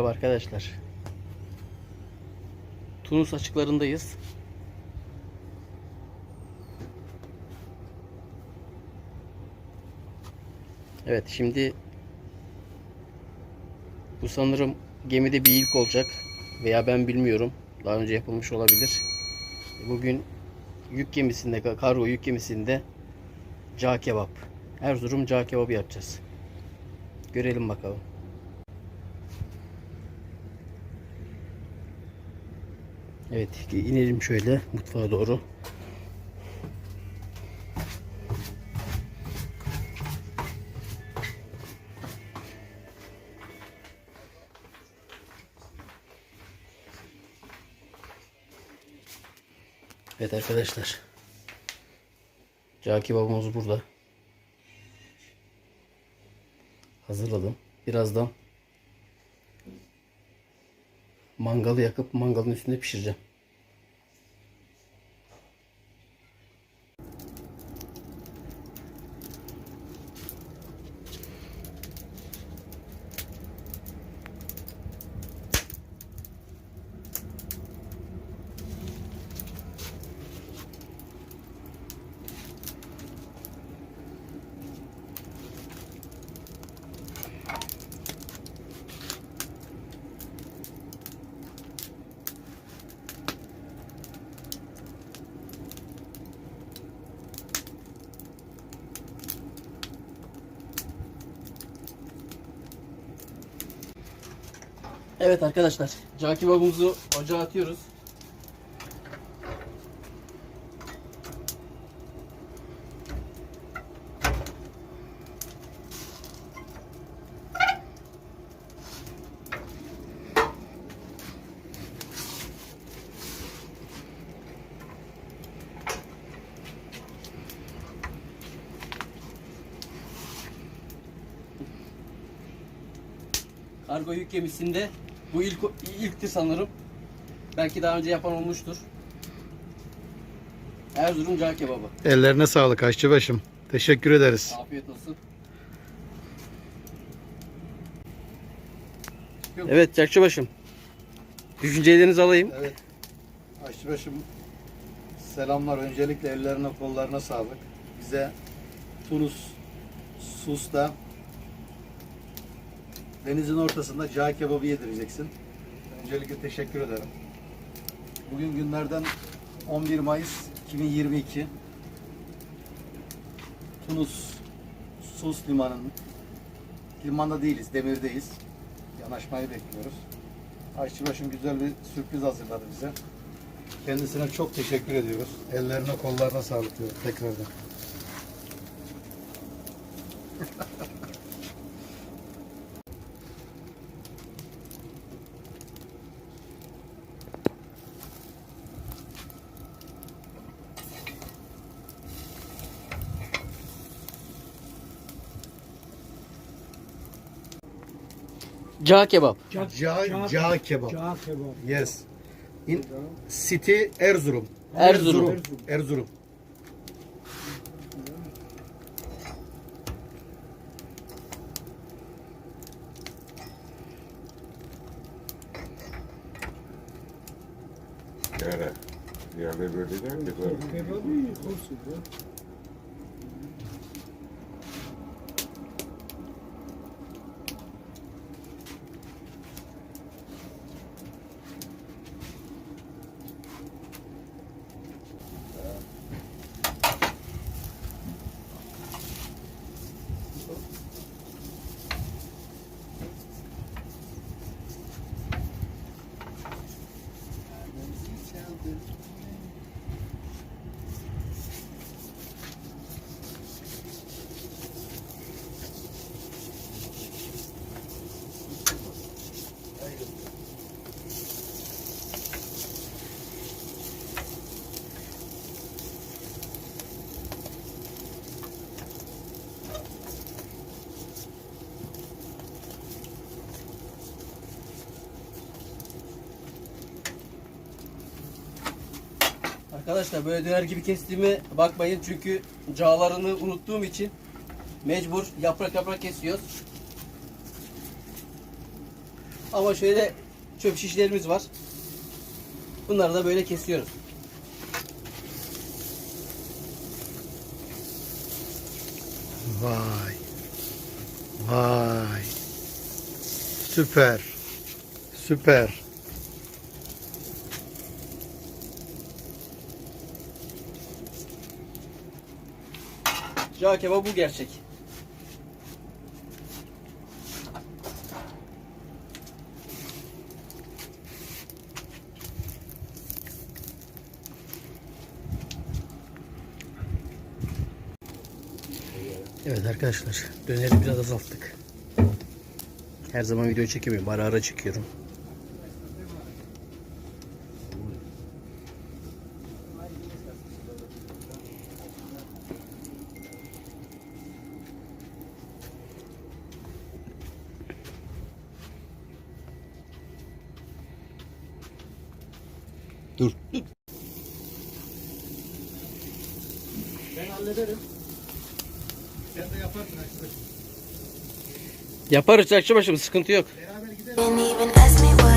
arkadaşlar. Tunus açıklarındayız. Evet şimdi bu sanırım gemide bir ilk olacak veya ben bilmiyorum. Daha önce yapılmış olabilir. Bugün yük gemisinde, kargo yük gemisinde cağ kebap. Erzurum cağ kebabı yapacağız. Görelim bakalım. Evet inelim şöyle mutfağa doğru. Evet arkadaşlar. Cağ kebabımız burada. Hazırladım. Birazdan mangalı yakıp mangalın üstünde pişireceğim. Evet arkadaşlar. Cağ kebabımızı ocağa atıyoruz. Kargo yük gemisinde bu ilk ilkti sanırım. Belki daha önce yapan olmuştur. Erzurum cağ kebabı. Ellerine sağlık aşçıbaşım. Teşekkür ederiz. Afiyet olsun. Evet Çakçıbaşım. Düşüncelerinizi alayım. Evet. Aşçıbaşım selamlar. Öncelikle ellerine kollarına sağlık. Bize Tunus Sus'ta denizin ortasında cağ kebabı yedireceksin. Öncelikle teşekkür ederim. Bugün günlerden 11 Mayıs 2022. Tunus Sus limanının limanda değiliz, demirdeyiz. Yanaşmayı bekliyoruz. Aşçıbaşım güzel bir sürpriz hazırladı bize. Kendisine çok teşekkür ediyoruz. Ellerine kollarına sağlık diyor tekrardan. Cağ kebap. Cağ, cağ kebap. Cağ kebap. Yes. In City Erzurum. Erzurum. Erzurum. Yani, yani böyle değil mi? Kebabı olsun ya. Arkadaşlar böyle döner gibi kestiğime bakmayın çünkü cağlarını unuttuğum için mecbur yaprak yaprak kesiyoruz. Ama şöyle çöp şişlerimiz var. Bunları da böyle kesiyoruz. Vay. Vay. Süper. Süper. Cağ kebabı bu gerçek. Evet arkadaşlar döneri biraz azalttık. Her zaman video çekemiyorum. Ara ara çekiyorum. Dur. Ben hallederim. Sen de yaparsın arkadaşım. Yaparız Çakçıbaşım sıkıntı yok. Beraber gidelim.